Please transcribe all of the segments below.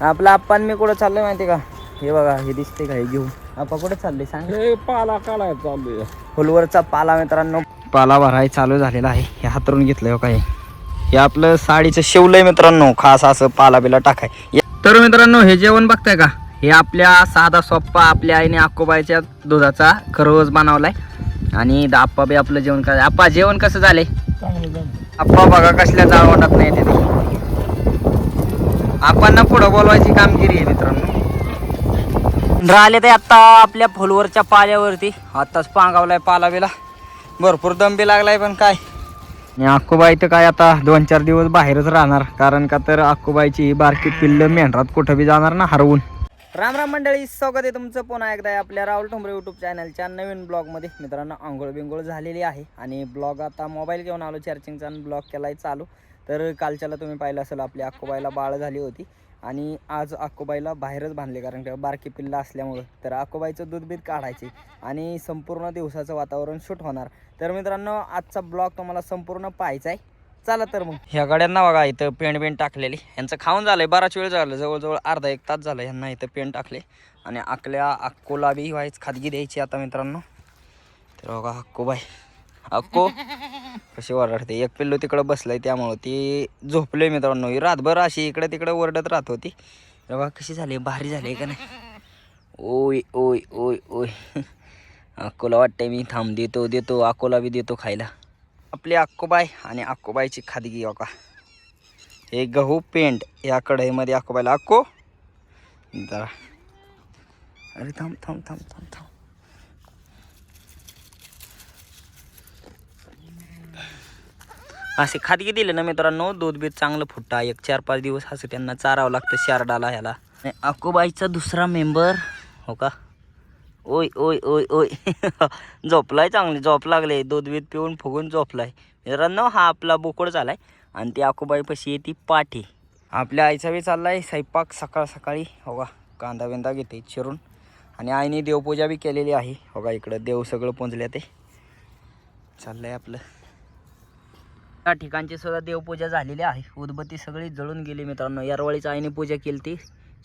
आपला आप्पान मी कुठं चाललोय माहिती का? हे बघा हे दिसते का? हे घेऊन. आपा कुठे चालले सांग. हे पाला काढायला चालू फुलवरचा पाला मित्रांनो. पाला भराय चालू झालेला आहे. हे हातरून घेतलंय हो काय? हे आपलं साडीचं शिवलंय मित्रांनो. खास असं पाला बिला टाकाय. तर मित्रांनो हे जेवण बघताय का? हे आपल्या साधा सोप्पा आपल्या आईने अक्कोबाईच्या दुधाचा खरवस बनवलाय. आणि आप्पा बी आपलं जेवण काय आप्पा जेवण कसं झालंय? चांगलं आप्पा बघा कसल्या जाळवणात नाही ते. आपण पुढं बोलवायची कामगिरी आहे मित्रांनो. राहिले ते आता आपल्या फुलवरच्या पाल्यावरती. आताच पांगावलाय पाला बिला भरपूर दंबी लागलाय पण काय. अक्कूबाई तर काय आता दोन चार दिवस बाहेरच राहणार. कारण का तर अक्कूबाईची ही बारकी पिल्ल मेंढरात कुठं बी जाणार ना हरवून. राम राम मंडळी स्वागत आहे तुमचं पुन्हा एकदा आपल्या राहुल ठोंबरे यूट्यूब चॅनलच्या नवीन ब्लॉगमध्ये मित्रांनो आंघोळ बिंघोळ झालेली आहे आणि ब्लॉग आता मोबाईल घेऊन आलो चार्जिंगचा आणि ब्लॉग केलाय चालू. तर कालच्याला तुम्ही पाहिलं असेल आपल्या अक्कोबाईला बाळ झाली होती. आणि आज अक्कोबाईला बाहेरच बांधले कारण का बारकी पिल्ला असल्यामुळं. तर अक्कोबाईचं दूध बीत काढायचे आणि संपूर्ण दिवसाचं वातावरण शूट होणार. तर मित्रांनो आजचा ब्लॉग तुम्हाला संपूर्ण पाहायचा आहे. चला तर मग. ह्या गाड्यांना बघा इथं पेंट बेंट टाकलेली. यांचं खाऊन झालंय बराच वेळ झालं. जवळजवळ अर्धा एक तास झालं ह्यांना इथं पेंट टाकले. आणि अकल्या अक्कोला बी व्हायच खादगी द्यायची आता मित्रांनो. तर बघा अक्कोबाई अक्को कशी ओरडते. एक पिल्लू तिकडं बसलंय त्यामुळं ती झोपले मित्रांनो. ही रातभर अशी इकडे तिकडे ओरडत राहत होती. तर बघा कशी झाली भारी झाली का नाही? ओय ओय ओय ओय. अक्कोला वाटतंय मी थांब देतो देतो अक्कोला बी देतो खायला. आपली अक्कोबाई आणि अक्कोबाईची खादगी हो का हे गहू पेंट या कढईमध्ये अक्कोबाईला अक्को जरा. अरे थांब थांब थांब थांब थांब. असे खादगी दिले ना मित्रांनो दूध बीत चांगलं फुटता. एक चार पाच दिवस असं त्यांना चारावं लागतं शारडाला ह्याला. आकोबाईचा अक्कोबाईचा दुसरा मेंबर हो का? ओय ओय ओय ओय. झोपलाय चांगली झोप लागले. दूध बीत पिऊन फुगून झोपलाय. मित्रांनो हा आपला बोकड झालाय. आणि ती अक्कोबाईपाशी येते पाठी. आपल्या आईचा बी चाललाय स्वयंपाक सकाळ सकाळी. हो का कांदा बिंदा घेते चिरून. आणि आईने देवपूजा बी केलेली आहे. हो का इकडं देव सगळं पोंजले ते. चाललंय आपलं. त्या ठिकाणची सुद्धा देवपूजा झालेली आहे. उदबत्ती सगळी जळून गेली मित्रांनो. यारवाळीच आईने पूजा केली ती.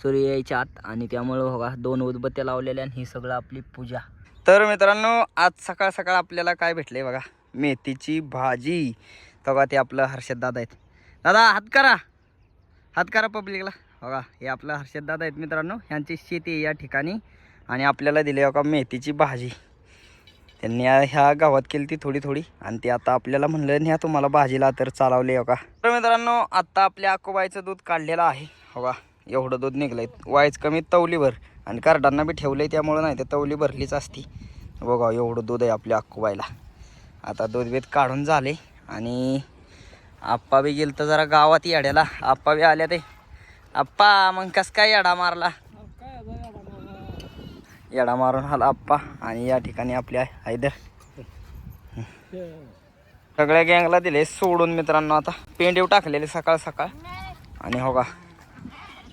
सूर्य यायच्या आत आणि त्यामुळं बघा दोन उदबत्त्या लावलेल्या आणि ही सगळं आपली पूजा. तर मित्रांनो आज सकाळ सकाळ आपल्याला काय भेटले बघा? मेथीची भाजी. बघा ते आपलं हर्षद दादा आहेत. दादा हात करा. हात करा पब्लिकला. बघा हे आपलं हर्षद दादा आहेत मित्रांनो. ह्यांची शेती आहे या ठिकाणी. आणि आपल्याला दिली बघा मेथीची भाजी. त्यांनी ह्या गावात केली ती थोडी थोडी आणि ते आता आपल्याला म्हणलं न्या तुम्हाला भाजीला तर चालवले हो का तर मित्रांनो आत्ता आपल्या अकोबाईचं दूध काढलेलं आहे. हो का एवढं दूध निघलंय. वायच कमी तवलीभर. आणि कार्डांना बी ठेवलंय त्यामुळं नाही तर तवली भरलीच असती. बघा एवढं दूध आहे आपल्या अक्कोबाईला. आता दूध बीत काढून झाले. आणि आप्पा बी गेलं तर जरा गावात येड्याला. आप्पा बी आल्या ते आप्पा मग कस काय येडा मारला? येडा मारून आला आप्पा. आणि या ठिकाणी आपल्या हैदर. सगळ्या गँगला दिले सोडून मित्रांनो आता. पेंडीव टाकलेले सकाळ सकाळ. आणि हो का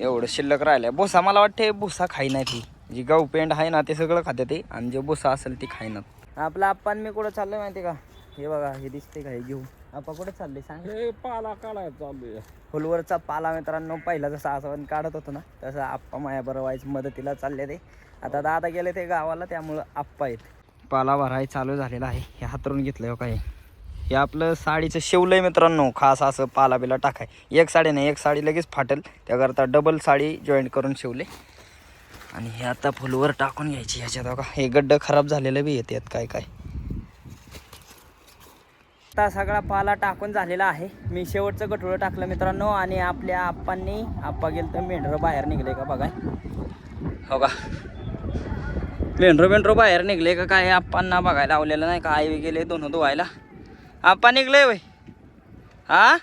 एवढं शिल्लक राहिलंय. भुसा मला वाटते भुसा खाई नाही ती जी गहू पेंड आहे ना ते सगळं खाते ते आणि जे भुसा असेल ती खाईनात आपला आप्पा मी कुठं चाललोय माहिती का? हे बघा हे दिसते का? हे घेऊन आप्पा कुठे चालले सांग. हे पाला काढायला चालू आहे फुलवरचा पाला मित्रांनो पहिला जसा असं काढत होतो ना तसं आप्पा माया बरं व्हायचं मदतीला चालले ते. आता दादा गेले ते गावाला त्यामुळं आप्पा येत पाला भराय चालू झालेला आहे. हे हातरून घेतलंय हो काय हे आपलं साडीचं शिवलंय मित्रांनो खास असं पाला बिला टाकाय. एक साडी नाही एक साडी लगेच फाटेल. त्याकरता डबल साडी जॉईंट करून शिवले. आणि हे आता फुलवर टाकून घ्यायची ह्याच्यात बघा. हे गड्ड खराब झालेलं बी येतात काय काय. आता सगळा पाला टाकून झालेला आहे. मी शेवटचं कठोळं टाकलं मित्रांनो. आणि आपल्या आप्पांनी आप्पा गेलं तर मेंढरं बाहेर निघले का बघाय हो का? मेंढरं मेंढरं बाहेर निघले का काय आप्पांना बघायला लावलेलं नाही का? आई गेले दोन धुवायला. आप्पा निघले वय. हा?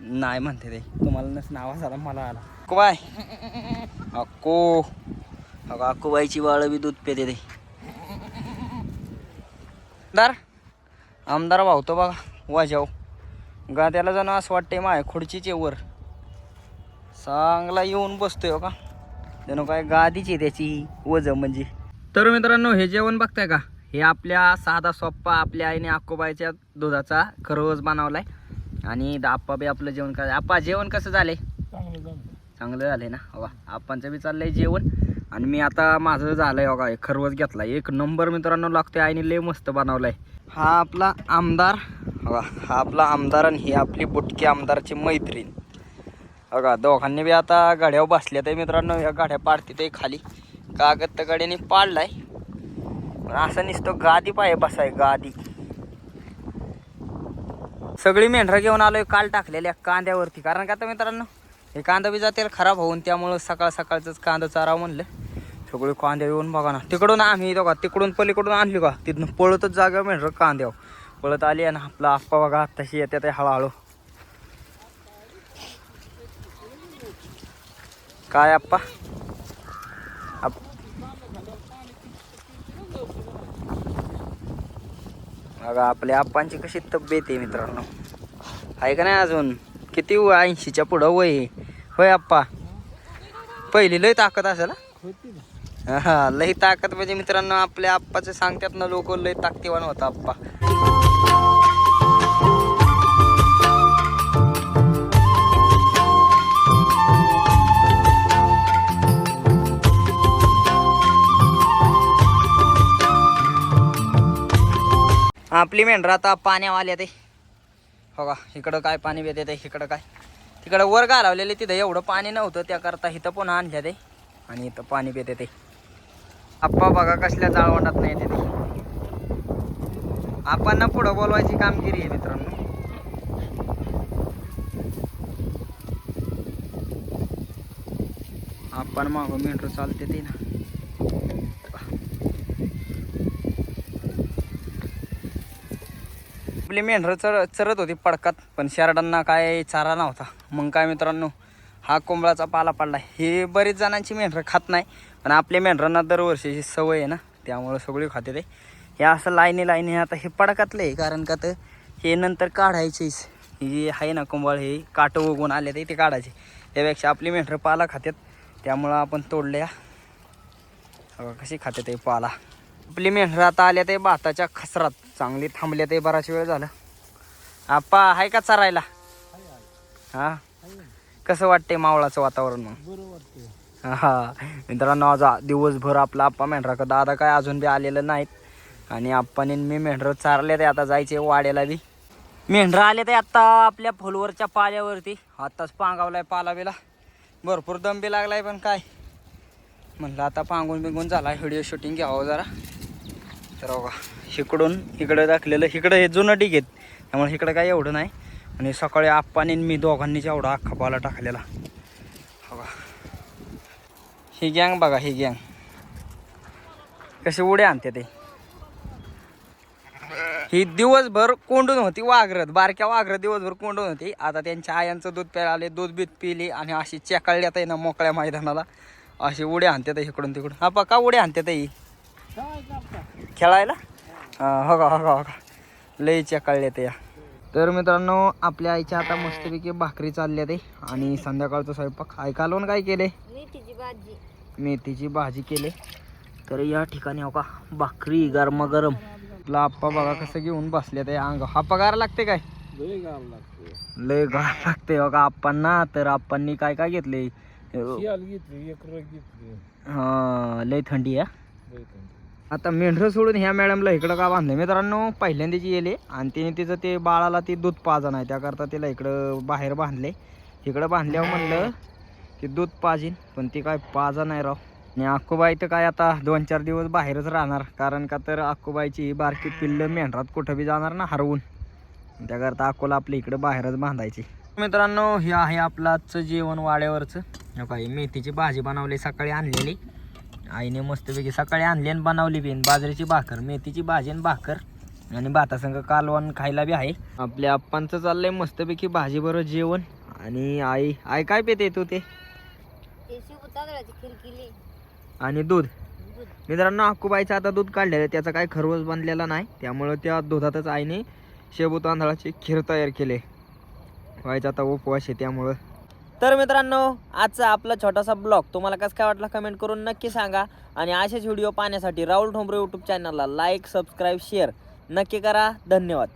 नाही म्हणते ते. तुम्हाला नस नाव झाला मला आला. अक्को अक्को. अगं अक्कोबाईची बाळ बी दूध पेते ते. दार. आमदार वाहतो बघा वाजाव. गा त्याला जाणं असं वाटतंय माय खुर्चीचे वर. चांगला येऊन बसतोय हो का? जणू काय गादीची त्याची वज म्हणजे. तर मित्रांनो हे जेवण बघताय का? हे आपल्या साधा सोप्पा आपल्या आईने अक्कोबाईच्या दुधाचा खरवस बनवलाय. आणि आप्पा बी आपलं जेवण काय आप्पा जेवण कसं झालंय? चांगलं झालंय ना? हवा आपणचं बी चाललंय जेवण. आणि मी आता माझं झालंय बघा एक खरवस घेतला एक नंबर मित्रांनो लागतोय आईने लय मस्त बनवलाय. हा आपला आमदार बघा हा आपला आमदार आणि ही आपली बुटकी आमदारची मैत्रीण. बघा दोघांनी बी आता गाड्यावर बसल्या तर मित्रांनो. या गाड्या पाडते ते खाली. कागद तर गाड्याने पाडलाय. असं नुसतं गादी पाय बसाय गादी. सगळी मेंढरं घेऊन आलोय काल टाकलेल्या कांद्यावरती. कारण का आता मित्रांनो हे कांदा बी जातील खराब होऊन त्यामुळं सकाळ सकाळचंच कांदा चारा म्हणलं. सगळे कांद्या येऊन बघा ना. तिकडून आम्ही बघा तिकडून पलीकडून आणली का तिथून पळतच जागा मेंढरं कांद्यावर पळत आली आणि आपला आप्पा बघा तशी येते ते हळूहळू. काय आप्पा? बघा आपल्या आप्पांची कशी तब्येत आहे मित्रांनो. आहे का नाही अजून? किती ऐंशीच्या पुढं वय. होय आप्पा. पहिली लय ताकद असेल हा? हा लय ताकद म्हणजे मित्रांनो आपल्या आप्पाचं सांगतात ना लोक लय ताकदीवान होता आप्पा. आपली मेंढर आता पाण्यावाल्या ते हो का? इकडं काय पाणी येते ते इकडं काय? तिकडं वर घालवलेले तिथं एवढं पाणी नव्हतं त्याकरता इथं पण आणल्या ते. आणि इथं पाणी पिते ते. आप्पा बघा कसल्या जाळवंडात नाही येते ते. आपण पुढं बोलवायची कामगिरी आहे मित्रांनो. आपण मागं मेंढर चालते ते ना. आपली मेंढरं चर चरत होती पडकात पण शेरडांना काय चारा नव्हता. मग काय मित्रांनो हा कोंबळाचा पाला पडला. हे बरेच जणांची मेंढरं खात नाही पण आपल्या मेंढरांना दरवर्षीची सवय आहे ना त्यामुळं सगळी खाते ते. हे असं लाईनी लाईनी आता हे पडकातलं आहे कारण का तर हे नंतर काढायचेच हे आहे ना कोंबळ हे काटं उगून आले ते ते काढायचे. त्यापेक्षा आपली मेंढरं पाला खात्यात त्यामुळं आपण तोडल्या. कशी खाते ते पाला. आपली मेंढरं आता आल्या ते भाताच्या खसरात चांगली थांबल्या ते बराच वेळ झालं. आप्पा आहे का चरायला? हा? कसं वाटते मावळाचं वातावरण मग? हा. मित्रांनो आज दिवसभर आपला आप्पा मेंढरा का दादा काय अजून बी आलेलं नाहीत. आणि आप्पाने मी मेंढरं चारले ते आता जायचे वाड्याला बी. मेंढरं आले ते आता आपल्या फुलवरच्या पाल्यावरती. आत्ताच पांगावलाय पाला बिला भरपूर दम बी लागलाय पण काय. म्हणलं आता पांगून बिंगून झाला व्हिडिओ शूटिंग घ्यावं जरा. तर बघा इकडून इकडं दाखलेलं इकडं हे जुनं ढीक आहेत. त्यामुळे इकडं काय एवढं नाही. आणि सकाळी आप्पाने मी दोघांनीच एवढा अख्खा पाला टाकलेला. बघा. ही गँग बघा ही गँग कशी उड्या आणते ते. ही दिवसभर कोंडून होती वाघरत बारक्या वाघरत दिवसभर कोंडून होती. आता त्यांच्या आयांचं दूध प्यायला आले दूध बीत पिली आणि अशी चेकाळल्यात आहे ना मोकळ्या मैदानाला. अशी उड्या आणतात इकडून तिकडून. हा पका उड्या आणतात ही खेळायला? हा, हो का हो का हो का. लई चेकाळले ते या. तर मित्रांनो आपल्या आईच्या आता मस्तपैकी भाकरी चालल्या ते. आणि संध्याकाळचं स्वयंपाक. ऐकालोन काय केले? मेथीची भाजी. मेथीची भाजी केली. तर या ठिकाणी हो का भाकरी गरमागरम. आपला आप्पा बघा कसं घेऊन बसले ते. अंग हा पगार लागते काय? लय गार लागते. लय गार लागते हो का आप्पांना. तर आप्पांनी काय काय घेतले? शियाल घेतली एक रग घेतली. हा लय थंडी आहे. आता मेंढरं सोडून ह्या मॅडमला इकडं का बांधलं मित्रांनो पहिल्यांदाची येले आणि तिने तिचं ते बाळाला ते दूध पाजन आहे. त्याकरता तिला इकडं बाहेर बांधले. इकडं बांधल्यावर म्हणलं की दूध पाजीन पण ती काय पाजा नाही राव. आणि अक्कूबाई तर काय आता दोन चार दिवस बाहेरच राहणार. कारण का तर अक्कूबाईची ही बारकी पिल्लं मेंढरात कुठं बी जाणार ना हरवून. त्याकरता अक्कोला आपल्या इकडं बाहेरच बांधायची. मित्रांनो हे आहे आपलं आजचं जेवण वाड्यावरचं. काही मेथीची भाजी बनवली सकाळी आणलेली. आईने मस्तपैकी सकाळी आणली आणि बनवली बी बाजरीची भाकर मेथीची भाजी आणि भाकर. आणि भातासंग कालवण खायला बी आहे. आपल्या आप्पांचं चाललंय मस्तपैकी भाजी बरोबर जेवण. आणि आई आई काय पेते तू ते? आणि दूध? मित्रांनो अक्कूबाईचं आता दूध काढलेलं आहे. त्याचा काही खरवस बनलेला नाही. त्यामुळं त्या दुधातच आईने शेबू तांदळाची खीर तयार केली व्हायचा आता उपवास आहे त्यामुळं. तर मित्रांनो आजचा आपला छोटासा ब्लॉग तुम्हाला कसं काय वाटला कमेंट करून नक्की सांगा. आणि असेच व्हिडिओ पाहण्यासाठी राहुल ठोंबरे यूट्यूब चॅनलला लाईक सबस्क्राईब शेअर नक्की करा. धन्यवाद.